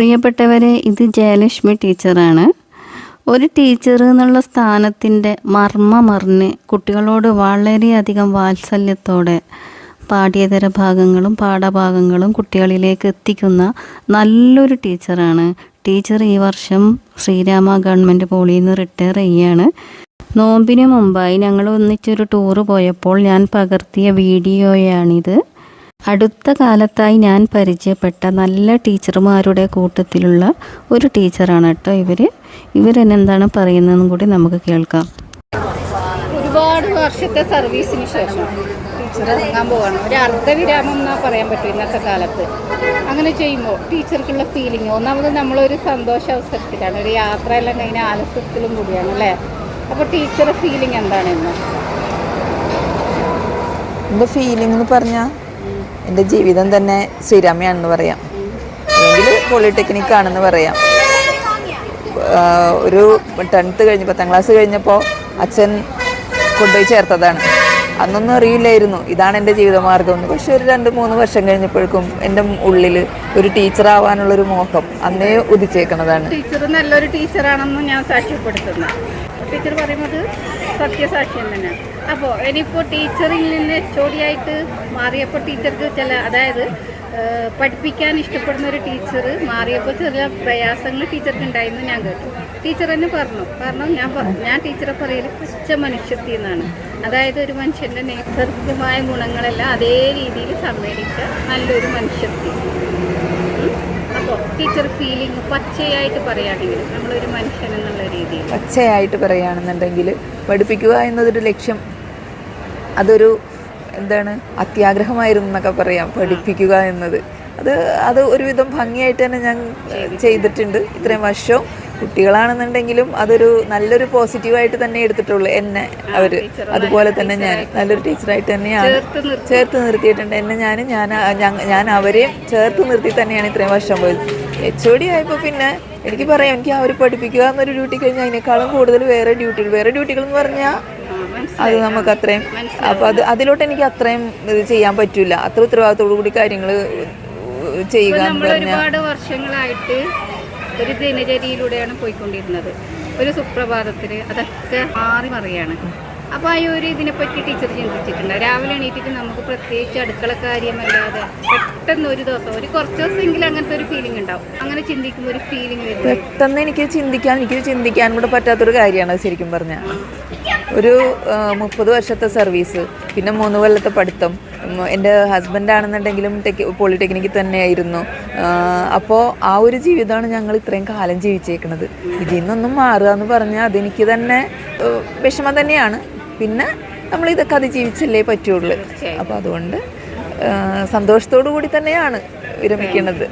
പ്രിയപ്പെട്ടവരെ ഇത് ജയലക്ഷ്മി ടീച്ചറാണ്. ഒരു ടീച്ചർ എന്നുള്ള സ്ഥാനത്തിന്റെ മർമ്മമറിഞ്ഞ് കുട്ടികളോട് വളരെയധികം വാത്സല്യത്തോടെ പാഠ്യേതര ഭാഗങ്ങളും പാഠഭാഗങ്ങളും കുട്ടികളിലേക്ക് എത്തിക്കുന്ന നല്ലൊരു ടീച്ചറാണ്. ടീച്ചർ ഈ വർഷം ശ്രീരാമ ഗവൺമെന്റ് പോളിയിൽ നിന്ന് റിട്ടയർ ചെയ്യുകയാണ്. നോമ്പിന് മുമ്പായി ഞങ്ങൾ ഒന്നിച്ചൊരു ടൂറ് പോയപ്പോൾ ഞാൻ പകർത്തിയ വീഡിയോയാണിത്. അടുത്ത കാലത്തായി ഞാൻ പരിചയപ്പെട്ട നല്ല ടീച്ചർമാരുടെ കൂട്ടത്തിലുള്ള ഒരു ടീച്ചറാണ് കേട്ടോ ഇവർ ഇവരെന്നെന്താണ് പറയുന്നതെന്നും കൂടി നമുക്ക് കേൾക്കാം. ഒരുപാട് വർഷത്തെ സർവീസിന് ശേഷം ടീച്ചർ ഇറങ്ങാൻ പോവാണ്. ഒരു അർദ്ധവിരാമം എന്നാ പറയാൻ പറ്റും ഇന്നത്തെ കാലത്ത്. അങ്ങനെ ചെയ്യുമ്പോൾ ടീച്ചർക്കുള്ള ഫീലിംഗ് ഒന്നാമത് നമ്മളൊരു സന്തോഷ അവസരത്തിലാണ് ഒരു യാത്രയെല്ലാം കഴിഞ്ഞ ആലസ്യത്തിലും കൂടിയാണ് അല്ലേ? അപ്പോൾ ടീച്ചറെ ഫീലിംഗ് എന്താണ് ഇന്ന്? ഫീലിംഗ് എന്ന് പറഞ്ഞാൽ എന്റെ ജീവിതം തന്നെ ശ്രീരാമയാണെന്ന് പറയാം. അല്ലെങ്കിൽ പോളിടെക്നിക് ആണെന്ന് പറയാം. ഒരു ടെൻത്ത് കഴിഞ്ഞ് പത്താം ക്ലാസ് കഴിഞ്ഞപ്പോൾ അച്ഛൻ കൊണ്ടുപോയി ചേർത്തതാണ്. അന്നൊന്നും അറിയില്ലായിരുന്നു. ഇതാണ് എന്റെ ജീവിതമാർഗം എന്ന്. പക്ഷെ ഒരു രണ്ട് മൂന്ന് വർഷം കഴിഞ്ഞപ്പോഴേക്കും എന്റെ ഉള്ളിൽ ഒരു ടീച്ചർ ആവാനുള്ളൊരു മോഹം അന്നേ ഉദിച്ചേക്കുന്നതാണ് ടീച്ചർ നല്ലൊരു ടീച്ചറാണെന്ന് ഞാൻ സാക്ഷ്യപ്പെടുത്തുന്നു. ടീച്ചർ പറയുന്നത് സത്യസാക്ഷ്യം തന്നെ. അപ്പോൾ ഇനിയിപ്പോൾ ടീച്ചറിൽ നിന്ന് ചോദ്യമായിട്ട് മാറിയപ്പോൾ ടീച്ചർക്ക് ചില അതായത് പഠിപ്പിക്കാൻ ഇഷ്ടപ്പെടുന്ന ഒരു ടീച്ചർ മാറിയപ്പോൾ ചില പ്രയാസങ്ങൾ ടീച്ചർക്ക് ഉണ്ടായിരുന്നു ഞാൻ കേട്ടു. ടീച്ചർ തന്നെ പറഞ്ഞു. കാരണം ഞാൻ ഞാൻ ടീച്ചറെ പറയൽ പച്ച മനുഷ്യത്തിൽ നിന്നാണ് അതായത് ഒരു മനുഷ്യന്റെ നൈസർഗികമായ ഗുണങ്ങളെല്ലാം അതേ രീതിയിൽ സമ്മേളിച്ച നല്ലൊരു മനുഷ്യത്തി. ടീച്ചർ ഫീലിംഗ് പച്ചയായിട്ട് പറയുകയാണെങ്കിൽ നമ്മളൊരു മനുഷ്യൻ എന്നുള്ള രീതിയിൽ. പച്ചയായിട്ട് പറയുകയാണെന്നുണ്ടെങ്കിൽ പഠിപ്പിക്കുക എന്നതൊരു ലക്ഷ്യം അതൊരു എന്താണ് അത്യാഗ്രഹമായിരുന്നു എന്നൊക്കെ പറയാം പഠിപ്പിക്കുക എന്നത്. അത് അത് ഒരുവിധം ഭംഗിയായിട്ട് തന്നെ ഞാൻ ചെയ്തിട്ടുണ്ട്. ഇത്രയും വർഷവും കുട്ടികളാണെന്നുണ്ടെങ്കിലും അതൊരു നല്ലൊരു പോസിറ്റീവായിട്ട് തന്നെ എടുത്തിട്ടുള്ളൂ. എന്നെ അവർ അതുപോലെ തന്നെ ഞാൻ നല്ലൊരു ടീച്ചറായിട്ട് തന്നെയാണ്. ചേർത്ത് നിർത്തിയിട്ടുണ്ട്. എന്നെ ഞാൻ ഞാൻ ഞാൻ അവരെയും ചേർത്ത് നിർത്തി തന്നെയാണ് ഇത്രയും വർഷം പോയത്. എച്ച് ഒ ഡി ആയപ്പോൾ പിന്നെ എനിക്ക് പറയാം എനിക്ക് അവർ പഠിപ്പിക്കുക എന്നൊരു ഡ്യൂട്ടി കഴിഞ്ഞാൽ അതിനേക്കാളും കൂടുതൽ വേറെ ഡ്യൂട്ടികൾ വേറെ ഡ്യൂട്ടികൾ എന്ന് പറഞ്ഞാൽ അത് നമുക്ക് അത്രയും അപ്പോൾ അത് അതിലോട്ട് എനിക്ക് അത്രയും ഇത് ചെയ്യാൻ പറ്റില്ല അത്ര ഉത്തരവാദിത്തോടു കൂടി കാര്യങ്ങൾ ചെയ്യുക എന്ന് പറഞ്ഞാൽ ഒരുപാട് വർഷങ്ങളായിട്ട് ഒരു ദിനചര്യയിലൂടെയാണ് പോയിക്കൊണ്ടിരുന്നത്. ഒരു സുപ്രഭാതത്തിൽ അതൊക്കെ മാറി മറിയാണ്. അപ്പോൾ ആ ഒരു ഇതിനെപ്പറ്റി ടീച്ചർ ചിന്തിച്ചിട്ടുണ്ട്. രാവിലെ എണീറ്റിട്ട് നമുക്ക് പ്രത്യേകിച്ച് അടുക്കള കാര്യമല്ലാതെ പെട്ടെന്ന് ഒരു ദിവസം ഒരു കുറച്ച് ദിവസമെങ്കിലും അങ്ങനത്തെ ഒരു ഫീലിംഗ് ഉണ്ടാവും. അങ്ങനെ ചിന്തിക്കുമ്പോൾ ഒരു ഫീലിംഗ് വരും പെട്ടെന്ന് എനിക്ക് ചിന്തിക്കാൻ എനിക്ക് ചിന്തിക്കാൻ കൂടെ പറ്റാത്തൊരു കാര്യമാണ് ശരിക്കും പറഞ്ഞാൽ ഒരു മുപ്പത് വർഷത്തെ സർവീസ് പിന്നെ മൂന്ന് കൊല്ലത്തെ പഠിത്തം. എന്റെ ഹസ്ബൻഡ് ആണെന്നുണ്ടെങ്കിലും ടെക് പോളിടെക്നിക്കിൽ തന്നെയായിരുന്നു. അപ്പോൾ ആ ഒരു ജീവിതമാണ് ഞങ്ങൾ ഇത്രയും കാലം ജീവിച്ചേക്കുന്നത് ഇതിൽ നിന്നൊന്നും മാറുക എന്ന് പറഞ്ഞാൽ അതെനിക്ക് തന്നെ വിഷമം തന്നെയാണ്. പിന്നെ നമ്മൾ ഇതൊക്കെ അതിജീവിച്ചല്ലേ പറ്റുള്ളൂ. അപ്പോൾ അതുകൊണ്ട് സന്തോഷത്തോടു കൂടി തന്നെയാണ് വിരമിക്കുന്നത്